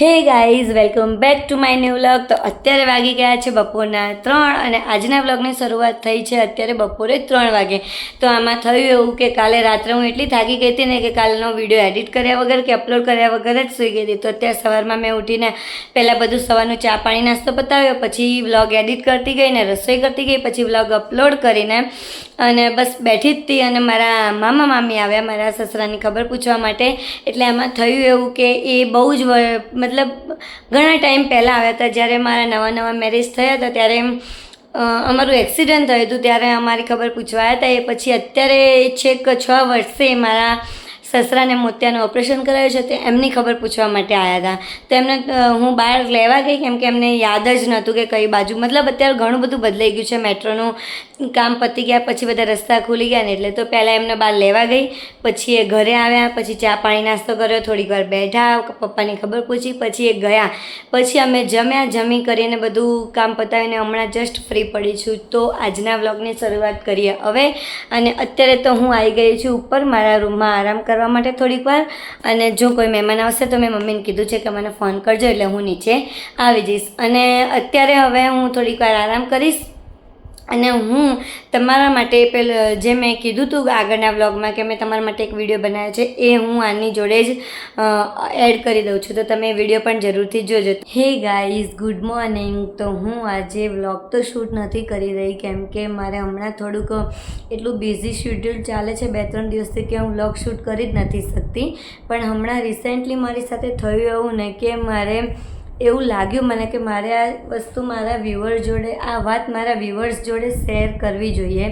Hey guys, welcome back to my new vlog. તો અત્યારે વાગી ગયા છે બપોરના ત્રણ અને આજના વ્લોગની શરૂઆત થઈ છે અત્યારે બપોરે ત્રણ વાગે. તો આમાં થયું એવું કે કાલે રાત્રે હું એટલી થાકી ગઈ હતી ને કે કાલનો વીડિયો એડિટ કર્યા વગર કે અપલોડ કર્યા વગર જ સૂઈ ગઈ હતી. તો અત્યારે સવારમાં મેં ઉઠીને પહેલાં બધું સવારનું ચા પાણી નાસ્તો પતાવ્યો, પછી વ્લોગ એડિટ કરતી ગઈ ને રસોઈ કરતી ગઈ, પછી વ્લોગ અપલોડ કરીને અને બસ બેઠી જ હતી અને મારા મામા મામી આવ્યા, મારા સસરાની ખબર પૂછવા માટે. એટલે આમાં થયું એવું કે એ બહુ જ મતલબ ઘણા ટાઈમ પહેલાં આવ્યા હતા, જ્યારે મારા નવા નવા મેરેજ થયા હતા, ત્યારે અમારું એક્સિડન્ટ થયું હતું, ત્યારે અમારી ખબર પૂછવા હતા, એ પછી અત્યારે છેક છ વર્ષે મારા સસરાને મોતિયાનું ઓપરેશન કરાયું છે, તે એમની ખબર પૂછવા માટે આવ્યા હતા તો એમને હું બહાર લેવા ગઈ કેમ કે એમને યાદ જ નહોતું કે કઈ બાજુ. મતલબ અત્યારે ઘણું બધું બદલાઈ ગયું છે, મેટ્રોનું કામ પતી ગયા, પછી બધા રસ્તા ખુલી ગયા ને એટલે તો પહેલાં એમને બહાર લેવા ગઈ, પછી એ ઘરે આવ્યા, પછી ચા પાણી નાસ્તો કર્યો, થોડીક વાર બેઠા પપ્પાની ખબર પૂછી, પછી એ ગયા. પછી અમે જમ્યા, જમી કરીને બધું કામ પતાવીને હમણાં જસ્ટ ફ્રી પડી છું. તો આજના વ્લોગની શરૂઆત કરીએ હવે. અને અત્યારે તો હું આવી ગઈ છું ઉપર, મારા રૂમમાં આરામ કરવા માટે થોડીક વાર. અને જો કોઈ મહેમાન આવશે તો મેં મમ્મીને કીધું છે કે મને ફોન કરજો એટલે હું નીચે આવી જઈશ. અને અત્યારે હવે હું થોડીક વાર આરામ કરીશ. અને હું તમારા માટે પેલ, જે મેં કીધું હતું આગળના વ્લોગમાં કે મેં તમારા માટે એક વીડિયો બનાવ્યો છે, એ હું આની જોડે જ એડ કરી દઉં છું. તો તમે વીડિયો પણ જરૂરથી જોજો. Hey guys, good morning. તો હું આજે વ્લોગ તો શૂટ નથી કરી રહી, કેમ કે મારે હમણાં થોડુંક એટલું બિઝી શેડ્યુલ ચાલે છે, બે ત્રણ દિવસથી કે હું વ્લોગ શૂટ કરી જ નથી શકતી. પણ હમણાં રિસેન્ટલી મારી સાથે થયું એવું ને કે મારે એવું લાગ્યું મને કે મારે આ વસ્તુ મારા વ્યુઅર જોડે, આ વાત મારા વ્યુઅર્સ જોડે શેર કરવી જોઈએ.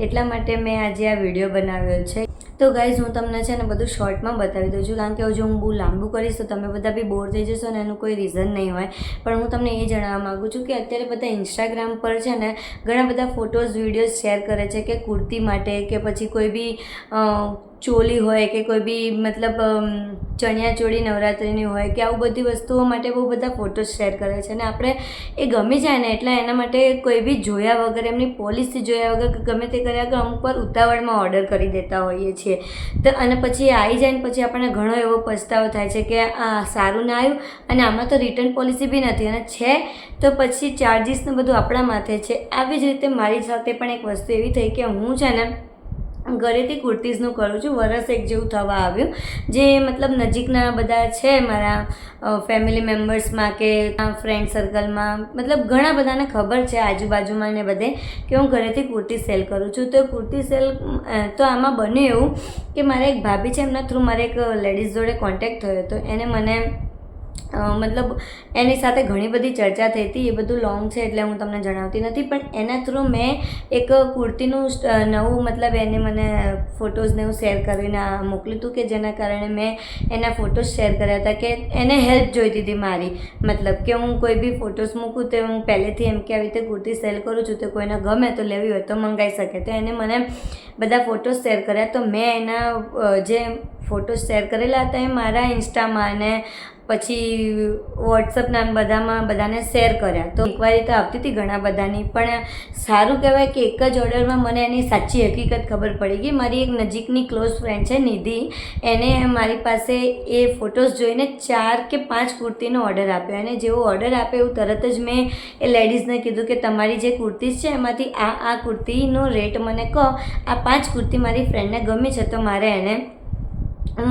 એટલા માટે મેં આજે આ વીડિયો બનાવ્યો છે. તો ગાઈઝ હું તમને છે ને બધું શોર્ટમાં બતાવી દઉં છું. કારણ કે જો હું બહુ લાંબુ કરીશ, તો તમે બધા બી બોર થઈ જશો ને એનું કોઈ રીઝન નહીં હોય. પણ હું તમને એ જણાવવા માગું છું કે અત્યારે બધા ઇન્સ્ટાગ્રામ પર છે ને ઘણા બધા ફોટોઝ વિડીયોઝ શેર કરે છે કે કુર્તી માટે કે પછી કોઈ બી ચોલી હોય કે કોઈ બી મતલબ ચણિયાચોળી ચણિયા ચોળી, નવરાત્રિની હોય કે આવું બધી વસ્તુઓ માટે બહુ બધા ફોટોઝ શેર કરે છે. અને આપણે એ ગમી જાય ને એટલે એના માટે કોઈ બી જોયા વગર, એમની પોલિસી જોયા વગર ગમે તે કર્યા વગર અમુક વાર ઉતાવળમાં ઓર્ડર કરી દેતા હોઈએ છીએ. તો અને પછી આવી જાય ને પછી આપણને ઘણો એવો પસ્તાવો થાય છે કે આ સારું ના આવ્યું અને આમાં તો રિટર્ન પોલિસી બી નથી. અને છે તો પછી ચાર્જિસને બધું આપણા માથે છે. આવી જ રીતે મારી સાથે પણ એક વસ્તુ એવી થઈ કે હું છે ને ઘરેથી કુર્તીઝનું કરું છું. વરસ એક જેવું થવા આવ્યું. જે મતલબ નજીકના બધા છે મારા ફેમિલી મેમ્બર્સમાં કે ફ્રેન્ડ સર્કલમાં મતલબ ઘણા બધાને ખબર છે આજુબાજુમાં ને બધે કે હું ઘરેથી કુર્તી સેલ કરું છું. તો કુર્તી સેલ તો આમાં બન્યું એવું કે મારે એક ભાભી છે એમના થ્રુ મારે એક લેડીઝ જોડે કોન્ટેક્ટ થયો હતો. એને મને મતલબ એની સાથે ઘણી બધી ચર્ચા થઈ હતી એ બધું લોંગ છે એટલે હું તમને જણાવતી નથી. પણ એના થ્રુ મેં એક કુર્તીનું નવું મતલબ એને મને ફોટોઝને એવું શેર કરીને મોકલ્યું હતું કે જેના કારણે મેં એના ફોટોઝ શેર કર્યા હતા કે એને હેલ્પ જોઈતી હતી મારી. મતલબ કે હું કોઈ બી ફોટોઝ મૂકું તો હું પહેલેથી એમ કે આવી રીતે કુર્તી સેલ કરું છું, તો કોઈને ગમે તો લેવી હોય તો મંગાવી શકે. તો એને મને બધા ફોટોઝ શેર કર્યા. તો મેં એના જે ફોટોઝ શેર કરેલા હતા એ મારા ઇન્સ્ટામાં અને પછી વોટ્સઅપના બધામાં બધાને શેર કર્યા. તો ઇન્કવાયરી તો આવતી હતી ઘણા બધાની, પણ સારું કહેવાય કે એક જ ઓર્ડરમાં મને એની સાચી હકીકત ખબર પડી ગઈ. મારી એક નજીકની ક્લોઝ ફ્રેન્ડ છે નિધિ, એને મારી પાસે એ ફોટોઝ જોઈને ચાર કે પાંચ કુર્તીનો ઓર્ડર આપ્યો. અને જેવો ઓર્ડર આપ્યો એવું તરત જ મેં એ લેડીઝને કીધું કે તમારી જે કુર્તીઝ છે એમાંથી આ આ કુર્તીનો રેટ મને કહો. આ પાંચ કુર્તી મારી ફ્રેન્ડને ગમી છે તો મારે એને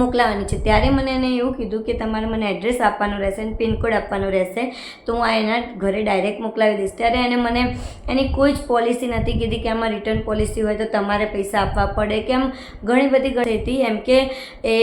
મોકલાવાની છે. ત્યારે મને એને એવું કીધું કે તમારે મને એડ્રેસ આપવાનું રહેશે અને પિનકોડ આપવાનો રહેશે, તો હું આ એના ઘરે ડાયરેક્ટ મોકલાવી દઈશ. ત્યારે એને મને એની કોઈ જ પોલિસી નથી કીધી કે આમાં રિટર્ન પોલિસી હોય તો તમારે પૈસા આપવા પડે કે આમ ઘણી બધી ઘણી હતી. એમ કે એ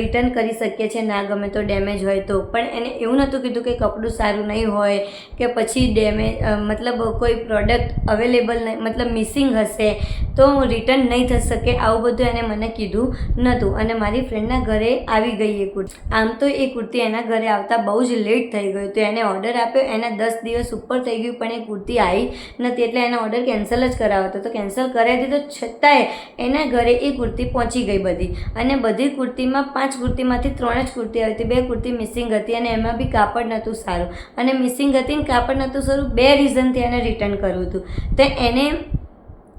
રિટર્ન કરી શકીએ છીએ ના ગમે તો ડેમેજ હોય તો. પણ એને એવું નહોતું કીધું કે કપડું સારું નહીં હોય, કે પછી ડેમેજ મતલબ કોઈ પ્રોડક્ટ અવેલેબલ નહીં, મતલબ મિસિંગ હશે, તો રિટર્ન નહીં થઈ શકે. આવું બધું એને મને કીધું નહોતું. અને મારી ફ્રેન્ડના ઘરે આવી ગઈ એ કુર્તી. આમ તો એ કુર્તી એના ઘરે આવતા બહુ જ લેટ થઈ ગયું તો એને ઓર્ડર આપ્યો. એના દસ દિવસ ઉપર થઈ ગયું, પણ એ કુર્તી આવી નથી. એટલે એનો ઓર્ડર કેન્સલ જ કરાવ્યો હતો. તો કેન્સલ કરાવી દીધો છતાંય એના ઘરે એ કુર્તી પહોંચી ગઈ બધી. અને બધી કુર્તીમાં પાંચ કુર્તીમાંથી ત્રણ જ કુર્તી આવી હતી. બે કુર્તી મિસિંગ હતી અને એમાં બી કાપડ નહોતું સારું. અને મિસિંગ હતી ને કાપડ નહોતું સારું, બે રીઝનથી એને રિટર્ન કરવું હતું. તો એને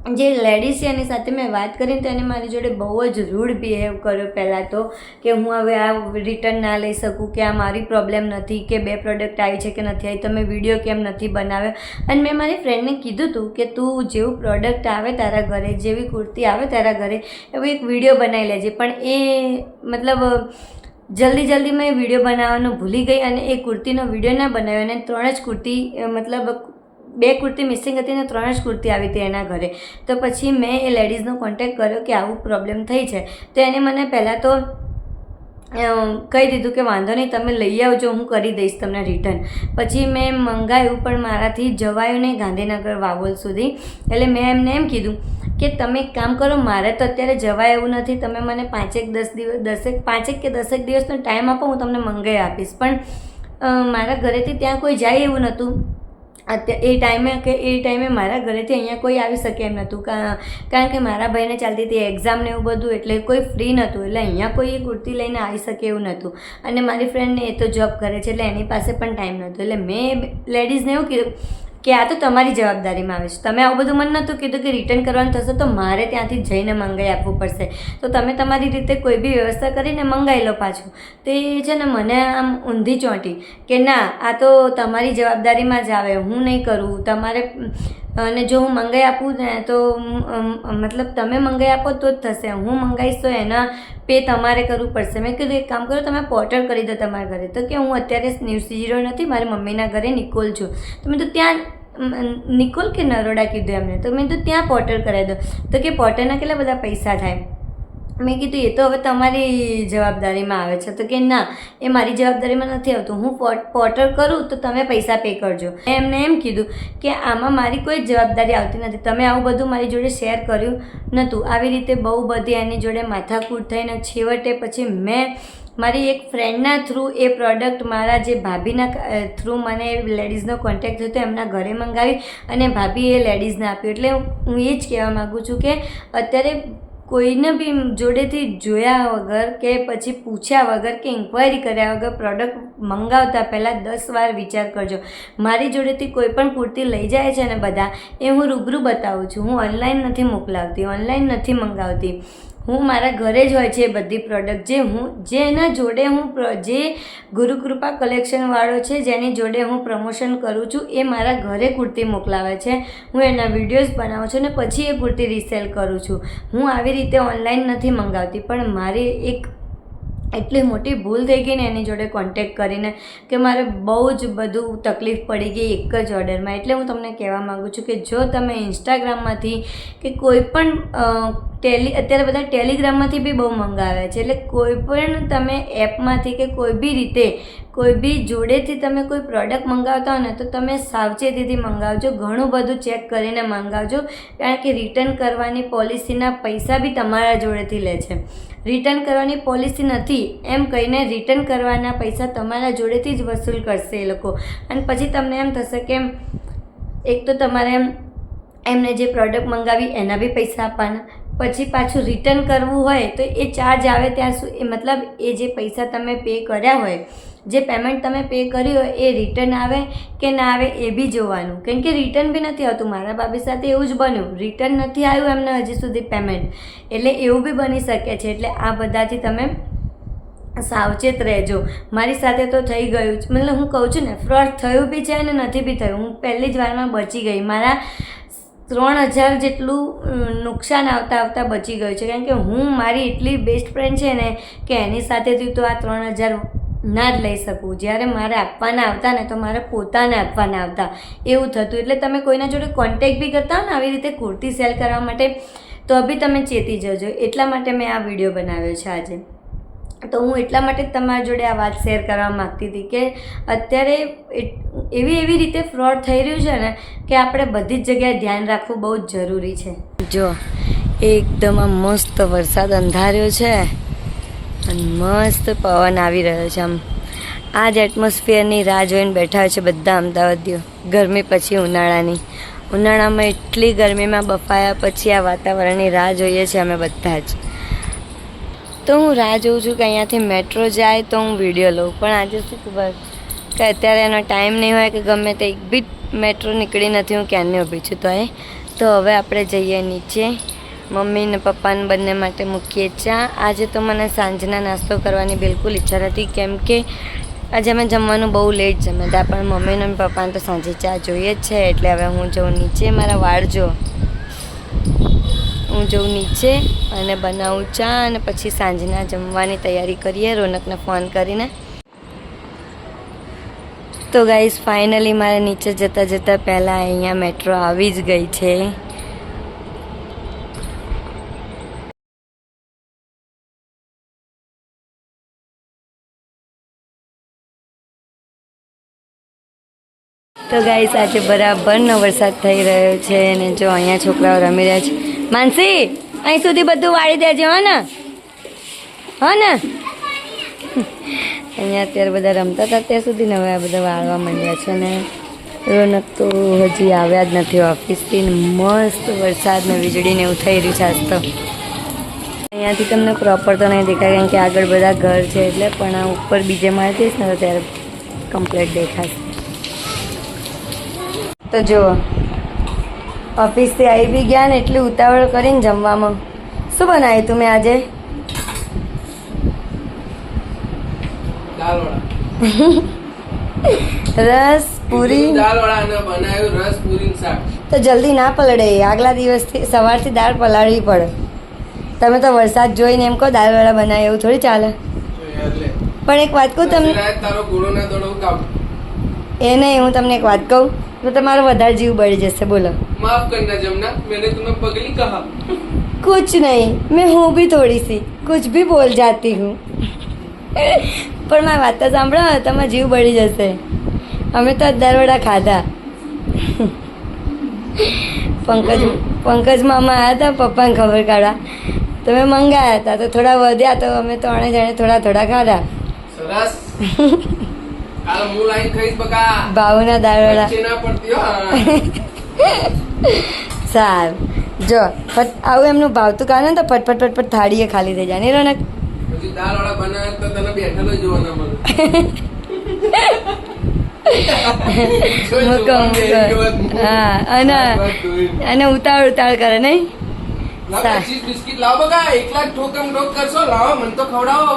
જે લેડીઝ છે એની સાથે મેં વાત કરીને તો એને મારી જોડે બહુ જ રૂડ બિહેવ કર્યો પહેલાં તો, કે હું હવે આ રિટર્ન ના લઈ શકું, કે આ મારી પ્રોબ્લેમ નથી, કે બે પ્રોડક્ટ આવી છે કે નથી આવી, તમે વીડિયો કેમ નથી બનાવ્યો? અને મેં મારી ફ્રેન્ડને કીધું હતું કે તું જેવું પ્રોડક્ટ આવે તારા ઘરે, જેવી કુર્તી આવે તારા ઘરે, એવું એક વીડિયો બનાવી લેજે. પણ એ મતલબ, જલ્દી જલ્દી મેં વીડિયો બનાવવાનું ભૂલી ગઈ અને એ કુર્તીનો વીડિયો ના બનાવ્યો. અને ત્રણ જ કુર્તી મતલબ બે કુર્તી મિસિંગ હતી ને ત્રણ જ કુર્તી આવી હતી એના ઘરે. તો પછી મેં એ લેડીઝનો કોન્ટેક્ટ કર્યો કે આવું પ્રોબ્લેમ થઈ છે. તો એને મને પહેલાં તો કહી દીધું કે વાંધો નહીં, તમે લઈ આવજો, હું કરી દઈશ તમને રિટર્ન પછી મેં મંગાવ્યું પણ મારાથી જવાયું નહીં ગાંધીનગર વાવોલ સુધી. એટલે મેં એમને એમ કીધું કે તમે એક કામ કરો, મારે તો અત્યારે જવાય એવું નથી. તમે મને પાંચેક દસ દિવસ, દસેક, પાંચેક કે દસેક દિવસનો ટાઈમ આપો, હું તમને મંગાવી આપીશ. પણ મારા ઘરેથી ત્યાં કોઈ જાય એવું નહોતું. એ ટાઈમે કે, એ ટાઈમે મારા ઘરેથી અહીંયા કોઈ આવી શકે એમ નહોતું. કારણ કે મારા ભાઈને ચાલતી હતી એક્ઝામ ને એવું બધું, એટલે કોઈ ફ્રી નહોતું. એટલે અહીંયા કોઈ કુર્તી લઈને આવી શકે એવું નહોતું. અને મારી ફ્રેન્ડને એ તો જોબ કરે છે, એટલે એની પાસે પણ ટાઈમ નહોતો. એટલે મેં લેડીઝને એવું કીધું કે આ તો તમારી જવાબદારીમાં આવે છે. તમે આવું બધું મને નહોતું કીધું કે રિટર્ન કરવાનું થશે તો મારે ત્યાંથી જઈને મંગાવી આપવું પડશે. તો તમે તમારી રીતે કોઈ બી વ્યવસ્થા કરીને મંગાવી લો પાછું. તો એ છે ને મને આમ ઊંધી ચોંટી કે ના, આ તો તમારી જવાબદારીમાં જ આવે, હું નહીં કરું. તમારે અને જો હું મંગાઈ આપું ને તો મતલબ તમે મંગાઈ આપો તો જ થશે. હું મંગાવીશ તો એના પે તમારે કરવું પડશે. મેં કીધું, એક કામ કરો, તમે પોર્ટર કરી દો તમારા ઘરે. તો કે, હું અત્યારે ન્યૂઝ ઝીરો નથી, મારી મમ્મીના ઘરે નિકોલ છું. તો મેં તો ત્યાં નિકોલ કે નરોડા કીધું એમને? તો મેં તો ત્યાં પોર્ટર કરાવી દો. તો કે, પોર્ટરના કેટલા બધા પૈસા થાય? મેં કીધું, એ તો હવે તમારી જવાબદારીમાં આવે છે. તો કે, ના, એ મારી જવાબદારીમાં નથી આવતું. હું પોર્ટર કરું તો તમે પૈસા પે કરજો. મેં એમને એમ કીધું કે, આમાં મારી કોઈ જવાબદારી આવતી નથી. તમે આવું બધું મારી જોડે શેર કર્યું નહોતું. આવી રીતે બહુ બધી એની જોડે માથાકૂટ થઈને છેવટે પછી મેં મારી એક ફ્રેન્ડના થ્રુ એ પ્રોડક્ટ મારા જે ભાભીના થ્રુ મને લેડીઝનો કોન્ટેક્ટ થયો તો એમના ઘરે મંગાવી અને ભાભી એ લેડીઝને આપ્યું. એટલે હું એ જ કહેવા માગું છું કે, અત્યારે કોઈને બી જોડેથી જોયા વગર કે પછી પૂછ્યા વગર કે ઇન્ક્વાયરી કર્યા વગર પ્રોડક્ટ મંગાવતા પહેલાં દસ વાર વિચાર કરજો. મારી જોડેથી કોઈ પણ કુર્તી લઈ જાય છે ને બધા, એ હું રૂબરૂ બતાવું છું. હું ઓનલાઈન નથી મોકલાવતી ઓનલાઈન નથી મંગાવતી. હું મારા ઘરે જ હોય છે બધી પ્રોડક્ટ જે હું, જેના જોડે હું જે ગુરુકૃપા કલેક્શનવાળો છે, જેની જોડે હું પ્રમોશન કરું છું, એ મારા ઘરે કુર્તી મોકલાવે છે. હું એના વિડીયોઝ બનાવું છું અને પછી એ કુર્તી રીસેલ કરું છું. હું આવી રીતે ઓનલાઈન નથી મંગાવતી, પણ મારી એક એટલી મોટી ભૂલ થઈ ગઈ ને એની જોડે કોન્ટેક્ટ કરીને કે મારે બહુ જ બધું તકલીફ પડી ગઈ એક જ ઓર્ડરમાં એટલે હું તમને કહેવા માગું છું કે જો તમે ઇન્સ્ટાગ્રામમાંથી કે કોઈ પણ ટેલી, અત્યારે બધા ટેલિગ્રામમાંથી બી બહુ મંગાવે છે. એટલે કોઈ પણ તમે એપમાંથી કે કોઈ બી રીતે, કોઈ બી જોડેથી તમે કોઈ પ્રોડક્ટ મંગાવતા હો ને, તો તમે સાવચેતીથી મંગાવજો. ઘણું બધું ચેક કરીને મંગાવજો. કારણ કે રિટર્ન કરવાની પોલિસીના પૈસા બી તમારા જોડેથી લે છે. રિટર્ન કરવાની પોલિસી નથી. એમ કહીને રિટર્ન કરવાના પૈસા તમારા જોડેથી જ વસૂલ કરશે એ લોકો. અને પછી તમને એમ થશે કે એક તો તમારે એમ, એમને જે પ્રોડક્ટ મંગાવી એના બી પૈસા આપવાના. પછી પાછું રિટર્ન કરવું હોય તો એ ચાર્જ આવે ત્યાં સુધી મતલબ એ જે પૈસા તમે પે કર્યા હોય, જે પેમેન્ટ તમે પે કર્યું હોય એ રિટર્ન આવે કે ના આવે એ બી જોવાનું. કેમ કે રિટર્ન બી નથી આવતું. મારા ભાભી સાથે એવું જ બન્યું. રિટર્ન નથી આવ્યું એમને હજી સુધી પેમેન્ટ એટલે એવું બી બની શકે છે. એટલે આ બધાથી તમે સાવચેત રહેજો. મારી સાથે તો થઈ ગયું મતલબ હું કહું છું ને ફ્રોડ થયું બી છે અને નથી બી થયું. હું પહેલી જ વારમાં બચી ગઈ. મારા ત્રણ હજાર જેટલું નુકસાન આવતા આવતા બચી ગયું છે. કારણ કે હું, મારી એટલી બેસ્ટ ફ્રેન્ડ છે ને, કે એની સાથેથી તો આ ત્રણ હજાર ના જ લઈ શકું. જ્યારે મારે આપવાના આવતા ને, તો મારે પોતાને આપવાના આવતા. એવું થતું. એટલે તમે કોઈના જોડે કોન્ટેક બી કરતા હો ને, આવી રીતે કુર્તી સેલ કરવા માટે, તો બી તમે ચેતી જજો. એટલા માટે મેં આ વીડિયો બનાવ્યો છે આજે. તો હું એટલા માટે તમારી જોડે આ વાત શેર કરવા માગતી હતી કે અત્યારે એવી એવી રીતે ફ્રોડ થઈ રહ્યું છે ને કે આપણે બધી જ જગ્યાએ ધ્યાન રાખવું બહુ જ જરૂરી છે. જો, એકદમ મસ્ત વરસાદ અંધાર્યો છે અને મસ્ત પવન આવી રહ્યો છે આમ. આ જ એટમોસ્ફિયરની રાહ જોઈને બેઠા છે બધા અમદાવાદીઓ. ગરમી પછી ઉનાળાની. ઉનાળામાં એટલી ગરમીમાં બફાયા પછી આ વાતાવરણની રાહ જોઈએ છીએ અમે બધા જ. તો હું રાહ જોઉં છું કે અહીંયાથી મેટ્રો જાય તો હું વીડિયો લઉં. પણ આજે શું ખબર? કે અત્યારે એનો ટાઈમ નહીં હોય કે ગમે તે એક બી મેટ્રો નીકળી નથી, હું ક્યારની ઊભી છું તો એ? તો હવે આપણે જઈએ નીચે. મમ્મી ને પપ્પાને બંને માટે મૂકીએ ચા. આજે તો મને સાંજના નાસ્તો કરવાની બિલકુલ ઈચ્છા નથી, કેમ કે આજે અમે જમવાનું બહુ લેટ જમ્યા હતા. પણ મમ્મીને પપ્પાને તો સાંજે ચા જોઈએ જ છે, એટલે હવે હું જઉં નીચે. મારા વાળ જો હું જઉં નીચે અને બનાવું ચા અને પછી સાંજના જમવાની તૈયારી કરીએ, રોનકને ફોન કરીને. તો ગાઈઝ ફાઇનલી મારે નીચે જતાં જતાં પહેલાં અહીંયા મેટ્રો આવી જ ગઈ છે. તો ગાઈસ આજે બરાબરનો વરસાદ થઈ રહ્યો છે અને જો અહીંયા છોકરાઓ રમી રહ્યા છે માનસી, અહીં સુધી બધું વાળી દેજો, હો ને. હો ને. અહીંયા અત્યારે બધા રમતા હતા ત્યાં સુધી ને હવે આ બધા વાળવા માંડ્યા છે ને. રોનક તો હજી આવ્યા જ નથી ઓફિસથી મસ્ત વરસાદ ને વીજળીને એવું થઈ રહ્યું છે આજ તો. અહીંયાથી તમને પ્રોપર તો નહીં દેખાય, કારણ કે આગળ બધા ઘર છે એટલે, પણ આ ઉપર બીજે માળે જઈશ ને ત્યારે કમ્પ્લીટ દેખાશે. તો જુઓ ઓફિસથી આવી ગયા ને એટલી ઉતાવળ કરીને જમવામાં. શું બનાવ્યું તું મેં આજે? રસ પૂરી? બનાવ્યું રસ તો જલ્દી ના પલળે આગલા દિવસથી સવારથી દાળ પલાળવી પડે. તમે તો વરસાદ જોઈને એમ કહો દાળવાળા બનાવે એવું થોડી ચાલે. પણ એક વાત કહું તમને એ નહીં હું તમને એક વાત કહું. તો તમારો વધારે જીવ બળી જશે બોલો. माफ करना जमुना मैंने तुम्हें पगली कहा कुछ नहीं मैं हूँ भी થોડી સી कुछ भी बोल जाती हूँ પણ મારી વાત તો સાંભળો તમે જીવ બળી જશે અમે તો દરવડા ખાધા પંકજ પંકજ મામા આવ્યા હતા પપ્પાને ખબર કાઢવા તો મેં મંગાયા હતા તો થોડા વધ્યા તો અમે ત્રણે જણે થોડા થોડા ખાધા સરસ કાલ હું લાઈન ખાઈશ બકા ભાવના દાળવડા વચ્ચે ના પડતી હો હા. સારું જો ફટ આવું એમનું ભાવતું કાને તો ફટફટ ફટફટ થાળીએ ખાલી થઈ જાય. ને રોનક અને ઉતાળ ઉતાળ કરે નહીં?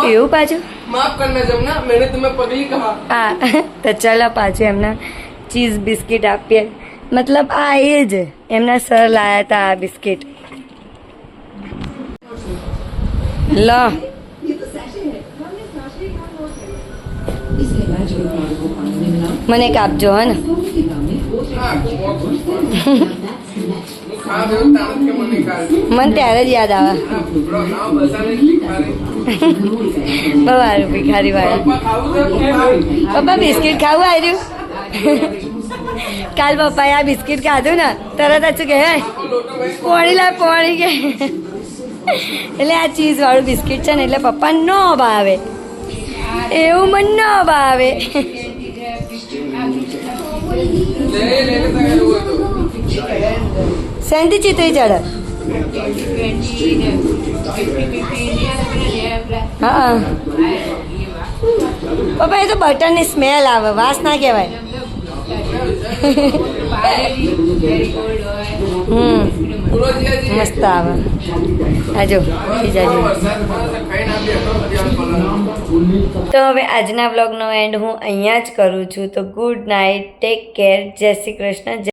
એવું પાછું? હા તો ચાલો પાછું એમના ચીઝ બિસ્કિટ આપીએ. મતલબ આ એ જ. એમના સર લાયા હતા આ બિસ્કિટ. લ. મને એક આપજો હે ને મને ત્યારે જ યાદ આવે. ખાવ ભિખારી. વાળા? પપ્પા બિસ્કિટ ખાવું આવ્યું કાલ પપ્પાએ આ બિસ્કિટ ખાધું ને, તરત જ કે પોણી લા, પોણી કે. એટલે આ ચીઝ વાળું બિસ્કિટ છે ને, એટલે પપ્પા ન ભાવે. એવું મને ન ભાવે. સેન્ટી ચિતરી ચડે હા પપ્પા, એ તો બટરની સ્મેલ આવે, વાસ ના કહેવાય. હમ મસ્ત આવે આજો જો જીજાજી વરસાદ પડે છે, ખાઈને આપી હતો, બધી આમ પલાળો. તો હવે આજના બ્લોગનો એન્ડ હું અહીંયા જ કરું છું તો ગુડ નાઇટ ટેક કેર જય શ્રી કૃષ્ણ